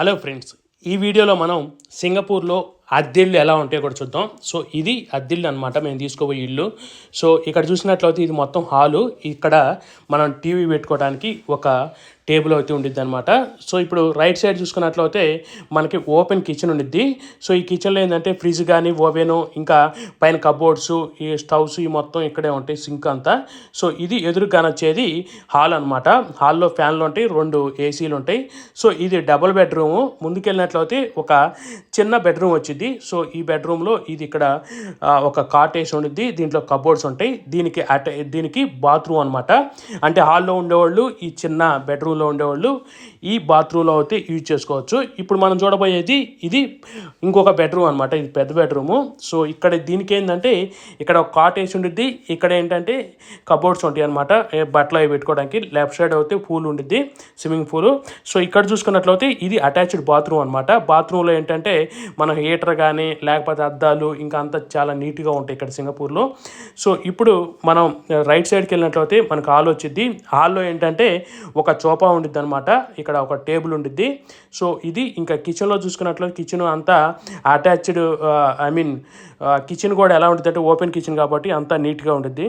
Hello friends ఈ వీడియోలో మనం సింగపూర్లో అద్దెళ్ళు ఎలా ఉంటాయో కూడా చూద్దాం. సో ఇది అద్దెళ్ళు అనమాట మేము తీసుకోబోయే ఇల్లు. సో ఇక్కడ చూసినట్లయితే ఇది మొత్తం హాలు. ఇక్కడ మనం టీవీ పెట్టుకోవడానికి ఒక టేబుల్ అయితే ఉండిద్ది అనమాట సో ఇప్పుడు రైట్ సైడ్ చూసుకున్నట్లయితే మనకి ఓపెన్ కిచెన్ ఉండిద్ది. సో ఈ కిచెన్లో ఏంటంటే ఫ్రిడ్జ్ కానీ ఓవెను ఇంకా పైన కబోర్డ్స్ ఈ స్టవ్స్ ఈ మొత్తం ఇక్కడే ఉంటాయి సింక్ అంతా. సో ఇది ఎదురుగా వచ్చేది హాల్ అనమాట హాల్లో ఫ్యాన్లు ఉంటాయి రెండు ఏసీలు ఉంటాయి. సో ఇది డబుల్ బెడ్రూమ్. ముందుకెళ్ళినట్లయితే ఒక చిన్న బెడ్రూమ్ వచ్చింది సో ఈ బెడ్రూమ్లో ఇది ఇక్కడ ఒక కాట్ వేసి ఉండిద్ది. దీంట్లో కబోర్డ్స్ ఉంటాయి. దీనికి అట దీనికి బాత్రూమ్ అనమాట అంటే హాల్లో ఉండేవాళ్ళు ఈ చిన్న బెడ్రూమ్లో ఉండేవాళ్ళు ఈ బాత్రూంలో అయితే యూజ్ చేసుకోవచ్చు. ఇప్పుడు మనం చూడబోయేది ఇది ఇంకొక బెడ్రూమ్ అనమాట ఇది పెద్ద బెడ్రూము. సో ఇక్కడ దీనికి ఏంటంటే ఇక్కడ ఒక కాట్ ఉండిద్ది. ఇక్కడ ఏంటంటే కబోర్డ్స్ ఉంటాయి అనమాట బట్టలు అవి పెట్టుకోవడానికి. లెఫ్ట్ సైడ్ అయితే పూల్ ఉండిద్ది స్విమ్మింగ్ పూల్. సో ఇక్కడ చూసుకున్నట్లయితే ఇది అటాచ్డ్ బాత్రూమ్ అనమాట బాత్రూంలో ఏంటంటే మనం హీటర్ కానీ లేకపోతే అద్దాలు ఇంకా అంతా చాలా నీట్గా ఉంటాయి ఇక్కడ సింగపూర్లో. సో ఇప్పుడు మనం రైట్ సైడ్కి వెళ్ళినట్లయితే మనకు హాల్ వచ్చింది హాల్లో ఏంటంటే ఒక చోపా ఉండిద్ది అనమాట ఇక్కడ ఒక టేబుల్ ఉండిద్ది. సో ఇది ఇంకా కిచెన్లో చూసుకున్నట్లయితే కిచెన్ అంతా అటాచ్డ్ ఐ మీన్ కిచెన్ కూడా ఎలా ఉంటుంది అంటే ఓపెన్ కిచెన్ కాబట్టి అంతా నీట్గా ఉండిద్ది.